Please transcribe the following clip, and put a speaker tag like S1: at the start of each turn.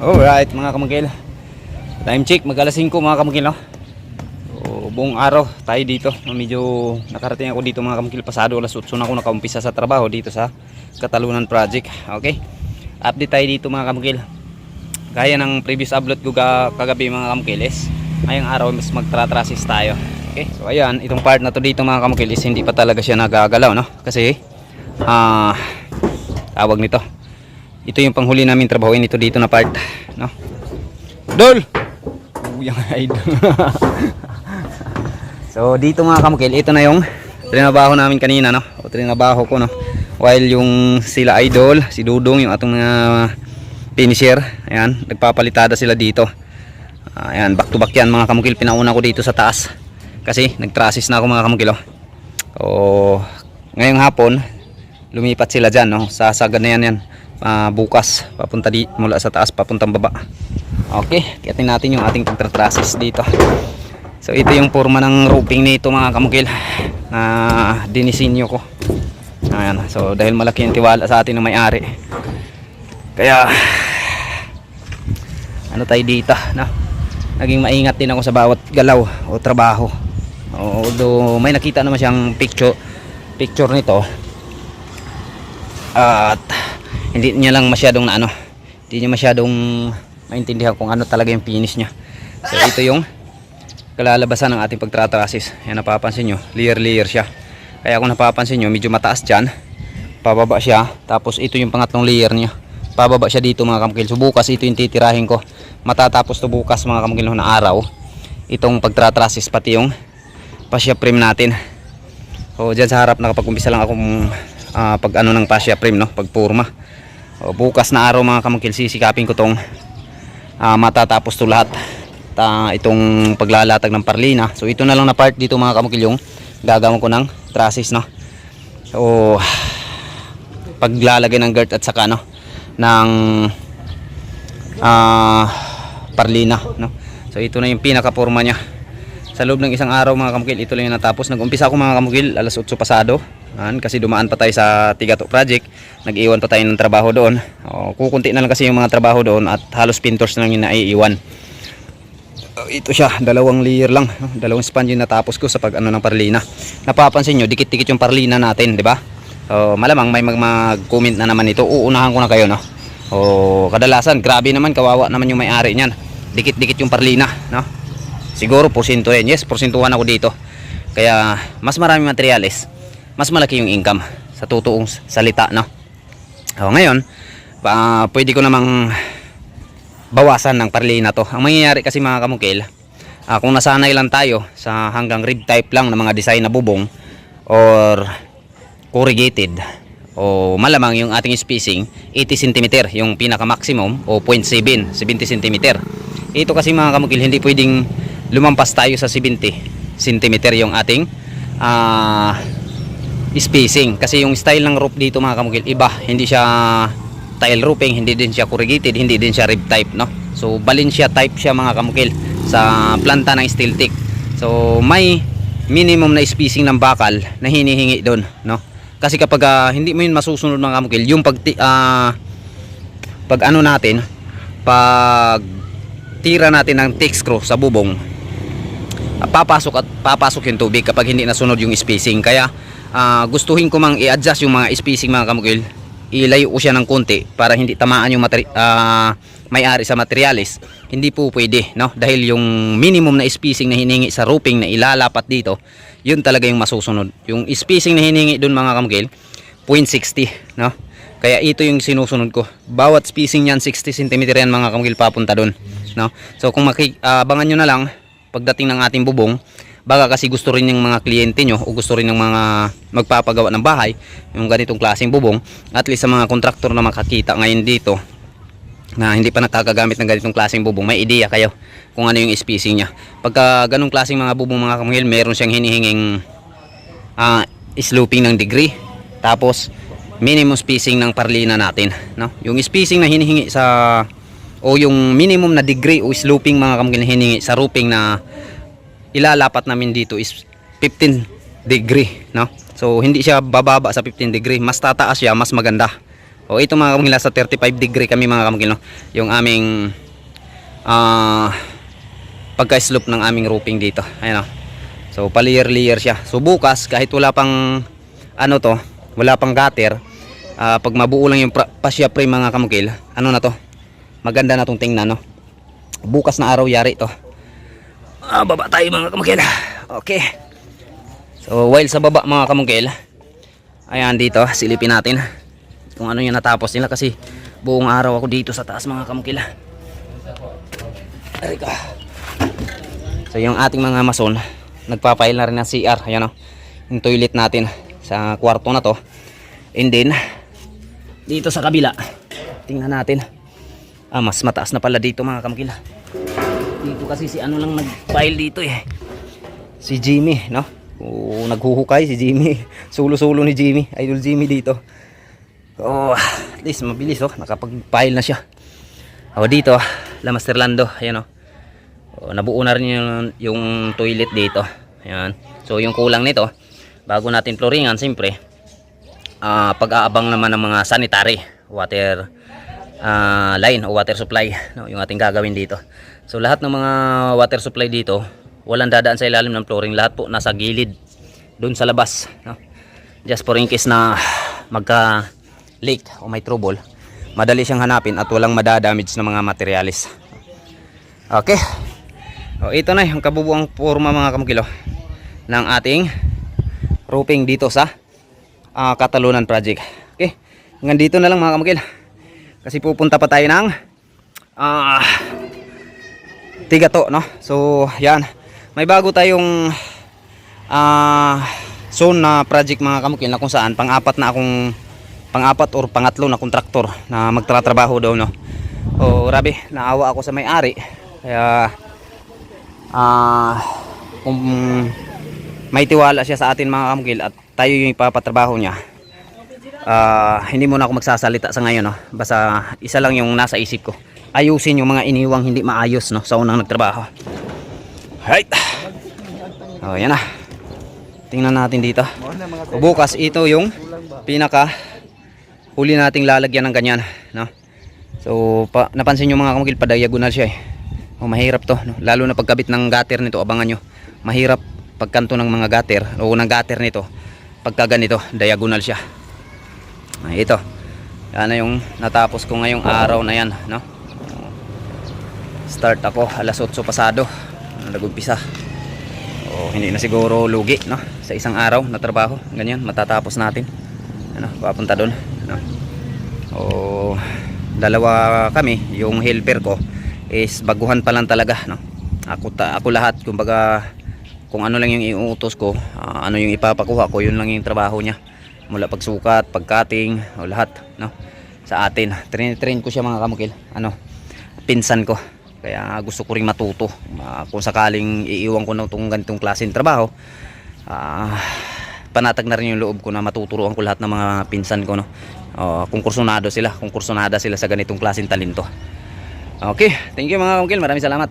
S1: Alright mga kamagil Time check mag alas 5 mga kamagil no? so, Buong araw tayo dito. Medyo nakarating ako dito mga kamagil Pasado alas 8 na ako nakaumpisa sa trabaho Dito sa Katalunan Project. Okay? Update tayo dito mga kamagil Gaya ng previous upload ko ka- kagabi mga kamagil is Ngayong araw mas magtratrasis tayo. Okay? So ayan itong part na to dito mga kamagil is Hindi pa talaga siya nagagalaw no? Kasi Ah Tawag nito ito yung panghuli namin trabahoin ito dito na part no? Dol! Uyang idol. So dito mga kamukil ito na yung trinabaho namin kanina no? O trinabaho ko no? While yung sila idol si Dudong yung atong mga finisher ayan nagpapalitada sila dito. Ayan back to back yan mga kamukil. Pinauna ko dito sa taas. Kasi nagtrasis na ako mga kamukil oh. o ngayong hapon lumipat sila dyan no? Sasagad na yan yan Ah, bukas papunta di mula sa taas papuntang baba. Okay kiyatin natin yung ating pagtratrasis dito. So ito yung forma ng roofing nito mga kamukil na dinisinyo ko. Ayan so dahil malaki yung tiwala sa atin ng may-ari. Kaya ano tayo dito no? naging maingat din ako sa bawat galaw o trabaho. Although may nakita naman siyang picture picture nito. At hindi niya lang masyadong na ano hindi niya masyadong maintindihan kung ano talaga yung finish niya. So ito yung kalalabasan ng ating pagtratrasis. Yan napapansin nyo layer layer siya. Kaya kung napapansin nyo medyo mataas dyan pababa siya. Tapos ito yung pangatlong layer niya. Pababa siya dito mga kamukil. So bukas ito yung titirahin ko. Matatapos to bukas mga kamukil na araw. Itong pagtratrasis pati yung pasya frame natin. So dyan sa harap nakapag-umpisa lang akong ah, pag ano ng pasya frame no? Pag purma. O, bukas na araw mga kamukil sisikapin ko tong ah, matatapos to lahat. Ta itong paglalatag ng parlina. So ito na lang na part dito mga kamukil yung gagawin ko ng trusses no? So paglalagay ng girt at saka no? Ng ah, parlina no? So ito na yung pinaka forma niya. Sa loob ng isang araw mga kamukil ito lang yung natapos. Nag-umpisa ako mga kamukil alas 8 pasado Yan, kasi dumaan pa tayo sa Tigato project. Nag-iwan pa tayo ng trabaho doon. O, kukunti na lang kasi yung mga trabaho doon at halos pintors na lang yung naiiwan. Ito siya dalawang layer lang. Dalawang sponge yung natapos ko sa pag ano ng parlina. Napapansin nyo dikit-dikit yung parlina natin di ba? So, malamang may mag- mag-comment na naman ito. Uunahan ko na kayo no? O kadalasan grabe naman kawawa naman yung may-ari niyan. Dikit-dikit yung parlina no? Siguro porsyento yan yes porsentuhan ako dito. Kaya mas marami materials mas malaki yung income sa totoong salita no? O, ngayon pa, pwede ko namang bawasan ng parlina to. Ang mangyayari kasi mga kamukil ah, kung nasanay lang tayo sa hanggang rib type lang ng mga design na bubong or corrugated o malamang yung ating spacing 80 cm yung pinaka maximum o 0.7 70 cm ito kasi mga kamukil hindi pwedeng lumampas tayo sa 70 cm yung ating ah, spacing. Kasi yung style ng roof dito mga kamukil iba. Hindi siya tile roofing hindi din siya corrugated hindi din siya rib type no? So Valencia type siya mga kamukil sa planta ng steel teak so may minimum na spacing ng bakal na hinihingi doon no? Kasi kapag ah, hindi mo yun masusunod mga kamukil yung pag ah, pag ano natin pag tira natin ng teak screw sa bubong papasok at papasok yung tubig kapag hindi nasunod yung spacing. Kaya ah, gustuhin ko mang i-adjust yung mga spacing mga kamukil. Ilayo ko siya ng konti para hindi tamaan yung ah, may-ari sa materialis. Hindi po pwede no? Dahil yung minimum na spacing na hiningi sa roofing na ilalapat dito yun talaga yung masusunod. Yung spacing na hiningi doon mga kamukil 0.60 no? Kaya ito yung sinusunod ko. Bawat spacing yan 60 cm yan mga kamukil papunta doon no? So kung maki, ah, abangan nyo na lang pagdating ng ating bubong baka kasi gusto rin ng mga kliyente nyo o gusto rin ng mga magpapagawa ng bahay yung ganitong klaseng bubong at least sa mga kontraktor na makakita ngayon dito na hindi pa nakakagamit ng ganitong klaseng bubong may ideya kayo kung ano yung spacing niya. Pagka ganong klaseng mga bubong mga kamahil meron siyang hinihinging ah, sloping ng degree. Tapos minimum spacing ng parlina natin no? Yung spacing na hinihingi sa o yung minimum na degree o sloping mga kamahil na hinihingi sa roofing na ilalapat namin dito is 15 degree no so hindi siya bababa sa 15 degree mas tataas siya mas maganda O ito mga kamukil, nasa 35 degree kami mga kamukil, no? Yung aming ah pagka-slope ng aming roofing dito. Ayan o. So palayer-layer siya. So bukas kahit wala pang ano to, wala pang gutter, ah, pag mabuo lang yung fascia frame mga kamukil, ano na to? Maganda na tong tingnan no. Bukas na araw yari to. Ah, baba tayo mga kamukil. Okay. So while sa baba mga kamukil, ayan dito, silipin natin kung ano yung natapos nila kasi buong araw ako dito sa taas mga kamukil. Aray ka. So yung ating mga mason, nagpapail na rin ng CR, ayan o. Yung toilet natin sa kwarto na to. And then, dito sa kabila, tingnan natin. Ah, mas mataas na pala dito mga kamukil. Dito kasi si ano lang nag-file dito eh. Si Jimmy, no? Oo, naghuhukay si Jimmy. Sulo-sulo ni Jimmy. Idol Jimmy dito. Oh, at least mabilis oh. Nakapag-file na siya. Oh, dito, La Master Lando. Ayan oh. Oh, nabuo na rin yung, yung toilet dito. Ayan. So, yung kulang nito, bago natin floringan, siyempre, ah pag-aabang naman ng mga sanitary water ah, line o water supply no, yung ating gagawin dito. So lahat ng mga water supply dito, walang dadaan sa ilalim ng flooring, lahat po nasa gilid doon sa labas, no. Just for in case na magka leak o may trouble, madali siyang hanapin at walang madadamage na mga materialis. Okay. O ito na yung kabubuang forma mga kamukilo ng ating roofing dito sa ah, Katalunan project. Okay. Hanggang dito na lang mga kamukil. Kasi pupunta pa tayo ng ah Tigato, no? So, yan. May bago tayong ah zone na project mga kamukil na kung saan pang-apat na akong pang-apat or pangatlo na kontraktor na magtratrabaho daw, no? O, grabe, naawa ako sa may-ari. Kaya ah kung may tiwala siya sa atin mga kamukil at tayo yung ipapatrabaho niya ah hindi muna ako magsasalita sa ngayon no? basta isa lang yung nasa isip ko ayusin yung mga iniwang hindi maayos no? sa unang nagtrabaho. Right oh yan na. Tingnan natin dito. Bukas ito yung pinaka huli nating lalagyan ng ganyan no? so pa, napansin nyo mga kamukil pa diagonal siya eh. O, mahirap to no? lalo na pagkabit ng gutter nito abangan nyo. Mahirap pagkanto ng mga gutter o ng gutter nito pagka ganito diagonal siya. Ay ito. Yan na yung natapos ko ngayong araw na yan no start ako alas 8 pasado. Nagumpisa. O hindi na siguro lugi no? Sa isang araw na trabaho ganyan matatapos natin. Ano papunta doon no? O dalawa kami yung helper ko is baguhan pa lang talaga no? Ako ta ako lahat kumbaga kung ano lang yung iuutos ko ah, ano yung ipapakuha ko yun lang yung trabaho niya. Mula pagsukat pagcutting o lahat no? Sa atin. Train train ko siya mga kamukil. Ano pinsan ko kaya gusto ko ring matuto Ah, kung sakaling iiwan ko na itong ganitong klaseng trabaho ah, panatag na rin yung loob ko na matuturuan ko lahat ng mga pinsan ko no? Oh, kung kursunado sila kung kursunada sila sa ganitong klaseng talento. Okay thank you mga kamukil maraming salamat